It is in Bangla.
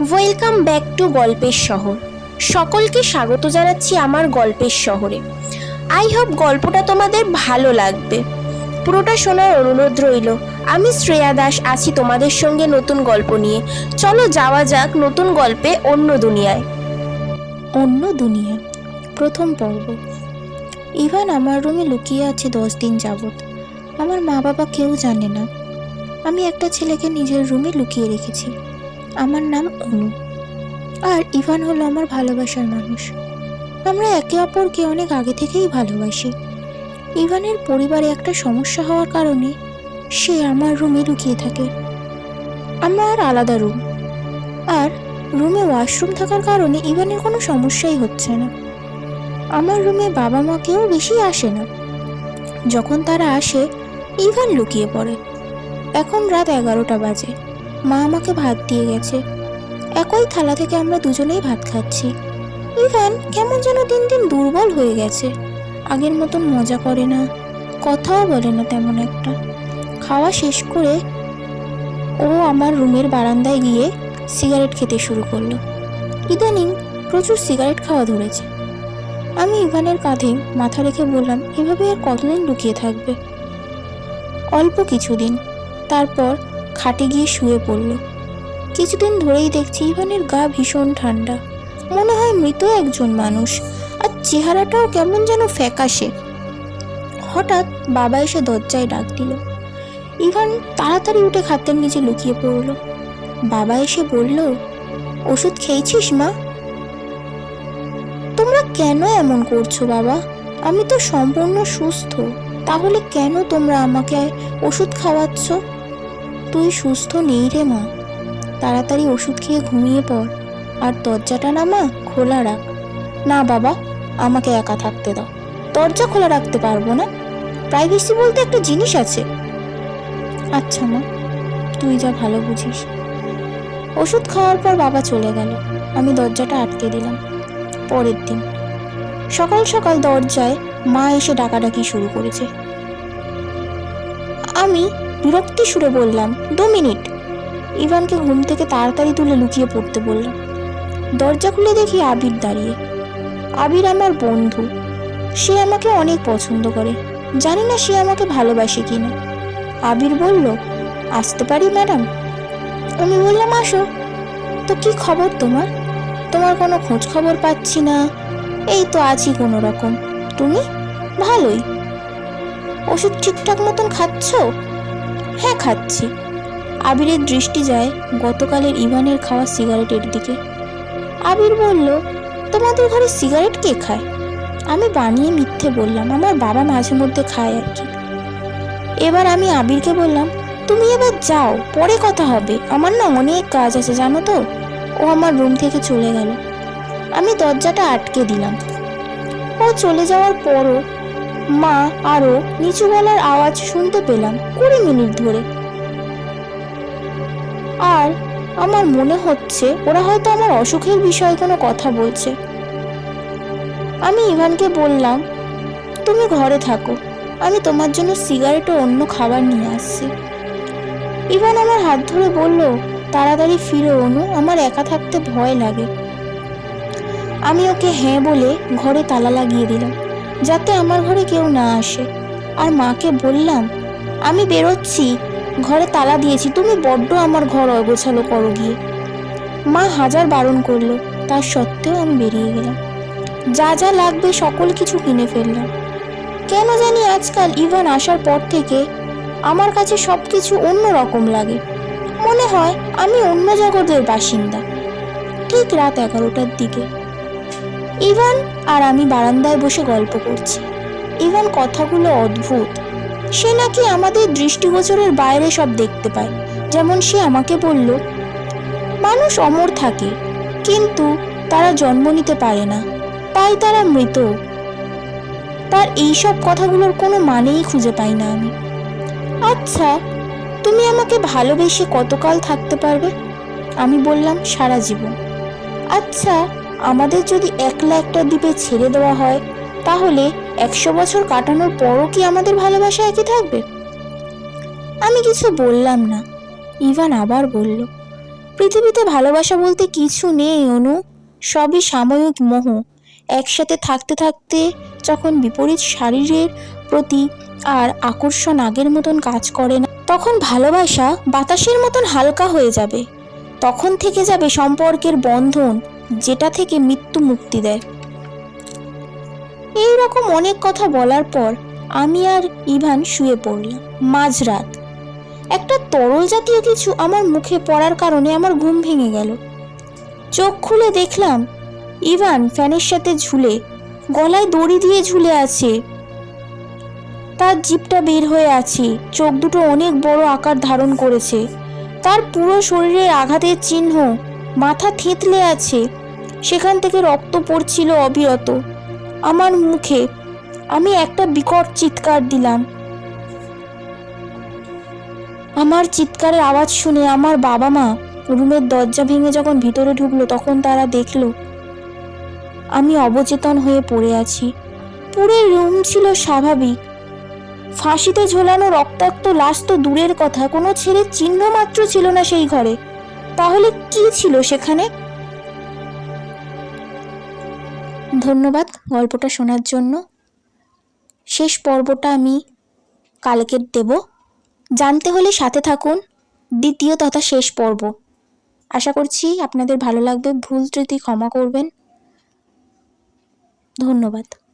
ওয়েলকাম ব্যাক টু গল্পের শহর। সকলকে স্বাগত জানাচ্ছি আমার গল্পের শহরে। আই হোপ গল্পটা তোমাদের ভালো লাগবে। পুরোটা শোনার অনুরোধ রইল। আমি শ্রেয়া দাস, আছি তোমাদের সঙ্গে নতুন গল্প নিয়ে। চলো যাওয়া যাক নতুন গল্পে অন্য দুনিয়ায়। অন্য দুনিয়া, প্রথম পর্ব। ইভান আমার রুমে লুকিয়ে আছে দশ দিন যাবৎ। আমার মা বাবা কেউ জানে না। আমি একটা ছেলেকে নিজের রুমে লুকিয়ে রেখেছি। আমার নাম অনু। আর ইভান হলো আমার ভালোবাসার মানুষ। আমরা একে অপরকে অনেক আগে থেকেই ভালোবাসি। ইভানের পরিবারে একটা সমস্যা হওয়ার কারণে সে আমার রুমে লুকিয়ে থাকে। আমার আলাদা রুম। আর রুমে ওয়াশরুম থাকার কারণে ইভানের কোনো সমস্যাই হচ্ছে না। আমার রুমে বাবা মা কেউ বেশি আসে না। যখন তারা আসে, ইভান লুকিয়ে পড়ে। এখন রাত এগারোটা বাজে। মা আমাকে ভাত দিয়ে গেছে। একই থালা থেকে আমরা দুজনেই ভাত খাচ্ছি। ইভান, কেমন যেন দিন দিন দুর্বল হয়ে গেছে। আগের মতন মজা করে না, কথাও বলে না তেমন একটা। খাওয়া শেষ করে ও আমার রুমের বারান্দায় গিয়ে সিগারেট খেতে শুরু করল। ইদানিং প্রচুর সিগারেট খাওয়া ধরেছে। আমি ইভানের কাঁধে মাথা রেখে বললাম, এভাবে আর কতদিন লুকিয়ে থাকবে? অল্প কিছুদিন। তারপর খাটে গিয়ে শুয়ে পড়ল। কিছুদিন ধরেই দেখছি ইভানের গা ভীষণ ঠান্ডা। মনে হয় মৃত একজন মানুষ, আর চেহারাটাও কেমন যেন ফ্যাকাশে। হঠাৎ বাবা এসে দরজায় ডাক দিল। ইভান তাড়াতাড়ি উঠে খাতের নিচে লুকিয়ে পড়ল। বাবা এসে বলল, ওষুধ খেয়েছিস মা? তোমরা কেন এমন করছ বাবা? আমি তো সম্পূর্ণ সুস্থ। তাহলে কেন তোমরা আমাকে ওষুধ খাওয়াচ্ছ? তুই সুস্থ নেই রে মা। তাড়াতাড়ি ওষুধ খেয়ে ঘুমিয়ে পড়। আর দরজাটা না মা খোলা রাখ। না বাবা, আমাকে একা থাকতে দাও। দরজা খোলা রাখতে পারব না। প্রাইভেসি বলতে একটা জিনিস আছে। আচ্ছা মা, তুই যা ভালো বুঝিস। ওষুধ খাওয়ার পর বাবা চলে গেল। আমি দরজাটা আটকে দিলাম। পরের দিন। সকাল সকাল দরজায় মা এসে ডাকাডাকি শুরু করেছে। আমি বিরক্তি সুরে বললাম, দু মিনিট। ইভানকে ঘুম থেকে তাড়াতাড়ি তুলে লুকিয়ে পড়তে বললাম দরজা খুলে দেখি আবির দাঁড়িয়ে। আবির আমার বন্ধু। সে আমাকে অনেক পছন্দ করে। জানি না সে আমাকে ভালোবাসে কিনা। আবির বলল, আসতে পারি, ম্যাডাম? আমি বললাম, আসো। তো কি খবর তোমার? তোমার কোনো খোঁজ খবর পাচ্ছি না। এই তো আছি কোনো রকম তুমি? ভালোই। ওষুধ ঠিকঠাক মতন খাচ্ছ? হ্যাঁ খাচ্ছি। আবিরের দৃষ্টি যায় গতকালের ইভানের খাওয়া সিগারেটের দিকে। আবির বলল, তোমাদের ঘরে সিগারেট কে খায়? আমি বানিয়ে মিথ্যে বললাম, আমার বাবা মাঝে মধ্যে খায় আর কি। এবার আমি আবিরকে বললাম, তুমি এবার যাও, পরে কথা হবে। আমার না অনেক কাজ আছে, জানো তো? ও আমার রুম থেকে চলে গেল। আমি দরজাটা আটকে দিলাম। ও চলে যাওয়ার পরও মা আরও নিচু গলার আওয়াজ শুনতে পেলাম কুড়ি মিনিট ধরে। আর আমার মনে হচ্ছে ওরা হয়তো আমার অসুখের বিষয়ে কোনো কথা বলছে। আমি ইভানকে বললাম, তুমি ঘরে থাকো, আমি তোমার জন্য সিগারেট ও অন্য খাবার নিয়ে আসছি। ইভান আমার হাত ধরে বলল, তাড়াতাড়ি ফিরো অনু, আমার একা থাকতে ভয় লাগে। আমি ওকে হ্যাঁ বলে ঘরে তালা লাগিয়ে দিলাম। যাতে আমার ঘরে কেউ না আসে। আর মাকে বললাম, আমি বেরোচ্ছি। ঘরে তালা দিয়েছি। তুমি বড্ড আমার ঘর অগোছালো করো গিয়ে। মা হাজার বারণ করল। তার সত্ত্বেও আমি বেরিয়ে গেলাম। যা যা লাগবে সকল কিছু কিনে ফেললাম। কেন জানি আজকাল ইভান আসার পর থেকে আমার কাছে সব কিছু অন্য রকম লাগে। মনে হয় আমি অন্য জগতের বাসিন্দা। ঠিক রাত এগারোটার দিকে ইভান আর আমি বারান্দায় বসে গল্প করছি। ইভান কথাগুলো অদ্ভুত। সে নাকি আমাদের দৃষ্টিগোচরের বাইরে সব দেখতে পায়। যেমন সে আমাকে বলল, মানুষ অমর থাকে, কিন্তু তারা জন্ম নিতে পারে না, তাই তারা মৃত। তার এইসব কথাগুলোর কোনো মানেই খুঁজে পাই না আমি। আচ্ছা তুমি আমাকে ভালোবেসে কতকাল থাকতে পারবে? আমি বললাম, সারা জীবন। আচ্ছা আমাদের যদি একলা একটা দ্বীপে ছেড়ে দেওয়া হয়, তাহলে একশো বছর কাটানোর পরও কি আমাদের ভালোবাসা একই থাকবে? আমি কিছু বললাম না। ইভান আবার বলল, পৃথিবীতে ভালোবাসা বলতে কিছু নেই, অনু। সবই সাময়িক মোহ। একসাথে থাকতে থাকতে যখন বিপরীত শারীরের প্রতি আর আকর্ষণ আগের মতন কাজ করে না, তখন ভালোবাসা বাতাসের মতন হালকা হয়ে যাবে। তখন থেকে যাবে সম্পর্কের বন্ধন। যেটা থেকে মৃত্যু মুক্তি দেয়। এই রকম অনেক কথা বলার পর আমি আর ইভান শুয়ে পড়লাম, মাঝরাত। একটা তরল জাতীয় কিছু আমার মুখে পড়ার কারণে আমার ঘুম ভেঙে গেল। চোখ খুলে দেখলাম, ইভান ফ্যানের সাথে ঝুলে, গলায় দড়ি দিয়ে ঝুলে আছে। তার জিপটা বের হয়ে আছে, চোখ দুটো অনেক বড় আকার ধারণ করেছে। তার পুরো শরীরে আঘাতের চিহ্ন মাথা থেতলে আছে। সেখান থেকে রক্ত পড়ছিল অবিরত। আমার মুখে আমি একটা বিকট চিৎকার দিলাম। আমার চিৎকারের আওয়াজ শুনে আমার বাবা মা রুমের দরজা ভেঙে যখন ভিতরে ঢুকলো, তখন তারা দেখল, আমি অবচেতন হয়ে পড়ে আছি। পুরো রুম ছিল স্বাভাবিক। ফাঁসিতে ঝোলানো রক্তাক্ত লাশ তো দূরের কথা, কোনো ছেলের চিহ্ন মাত্র ছিল না সেই ঘরে। তাহলে কি ছিল সেখানে? ধন্যবাদ গল্পটা শোনার জন্য। শেষ পর্বটা আমি কালকে দেব। জানতে হলে সাথে থাকুন। দ্বিতীয় তথা শেষ পর্ব। আশা করছি আপনাদের ভালো লাগবে। ভুল ত্রুটি ক্ষমা করবেন। ধন্যবাদ।